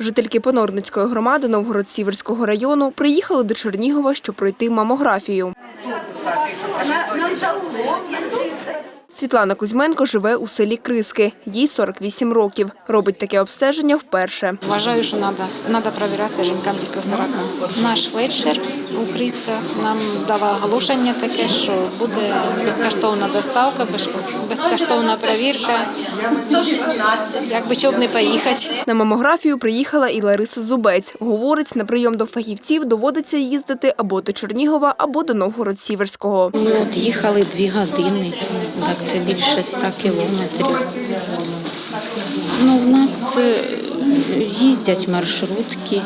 Жительки Понорницької громади Новгород-Сіверського району приїхали до Чернігова, щоб пройти мамографію. Світлана Кузьменко живе у селі Криски. Їй 48 років. Робить таке обстеження вперше. Вважаю, що треба, треба перевірятися жінкам після 40. Наш фельдшер у Крісках нам дав оголошення таке, що буде безкоштовна доставка, безкоштовна перевірка. Якби щоб не поїхати. На мамографію приїхала і Лариса Зубець. Говорить, на прийом до фахівців доводиться їздити або до Чернігова, або до Новгород-Сіверського. Ми от їхали дві години, так це більше ста кілометрів. Ну, в нас е, їздять маршрутки,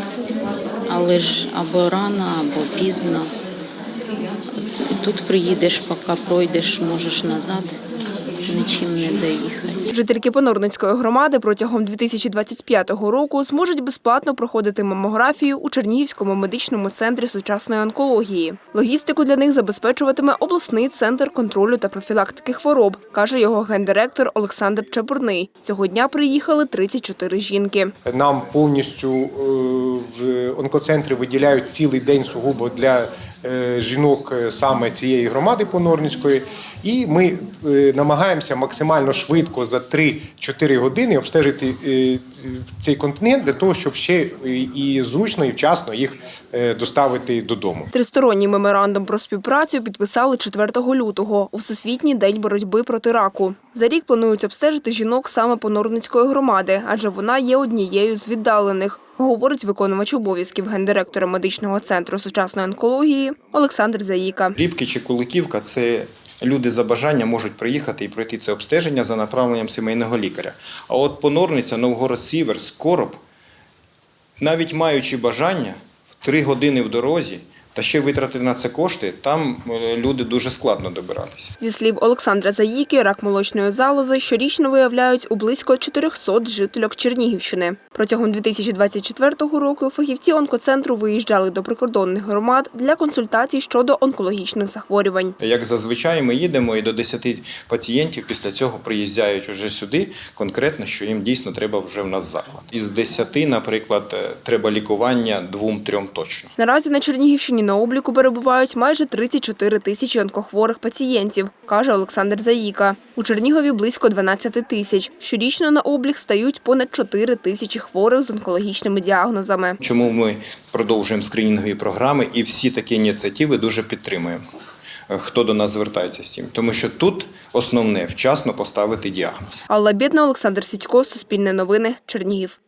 але ж або рано, або пізно. Тут приїдеш, поки пройдеш, можеш назад, нічим не доїхати. Жительки Понорницької громади протягом 2025 року зможуть безплатно проходити мамографію у Чернігівському медичному центрі сучасної онкології. Логістику для них забезпечуватиме обласний центр контролю та профілактики хвороб, каже його гендиректор Олександр Чепурний. Цього дня приїхали 34 жінки. Нам повністю е, в онкоцентрі виділяють цілий день сугубо для жінок е, саме цієї громади Понорницької. І ми е, намагаємося максимально швидко за 3-4 години обстежити е, цей континент для того, щоб ще і зручно, і вчасно їх е, доставити додому. Тристоронній меморандум про співпрацю підписали 4 лютого у Всесвітній день боротьби проти раку. За рік планують обстежити жінок саме Понорницької громади, адже вона є однією з віддалених. Говорить виконувач обов'язків гендиректора медичного центру сучасної онкології Олександр Заїка. Ліпки чи Куликівка це люди за бажання можуть приїхати і пройти це обстеження за направленням сімейного лікаря. А от Понорниця, Новгород Сівер, Скороб, навіть маючи бажання в три години в дорозі та ще витратити на це кошти, там е, люди дуже складно добиратися. Зі слів Олександра Заїки, рак молочної залози щорічно виявляють у близько 400 жительок Чернігівщини. Протягом 2024 року фахівці онкоцентру виїжджали до прикордонних громад для консультацій щодо онкологічних захворювань. Як зазвичай, ми їдемо і до 10 пацієнтів після цього приїжджають уже сюди, конкретно, що їм дійсно треба вже в нас заклад. Із 10, наприклад, е, треба лікування двом-трьом точно. Наразі на Чернігівщині на обліку перебувають майже 34 тисячі онкохворих пацієнтів, каже Олександр Заїка. У Чернігові близько 12 тисяч. Щорічно на облік стають понад 4 тисячі хворих з онкологічними діагнозами. Чому ми продовжуємо скринінгові програми і всі такі ініціативи дуже підтримуємо. Е, Хто до нас звертається з цим? Тому що тут основне вчасно поставити діагноз. Алла Бєдна, Олександр Сідько, Суспільне новини, Чернігів.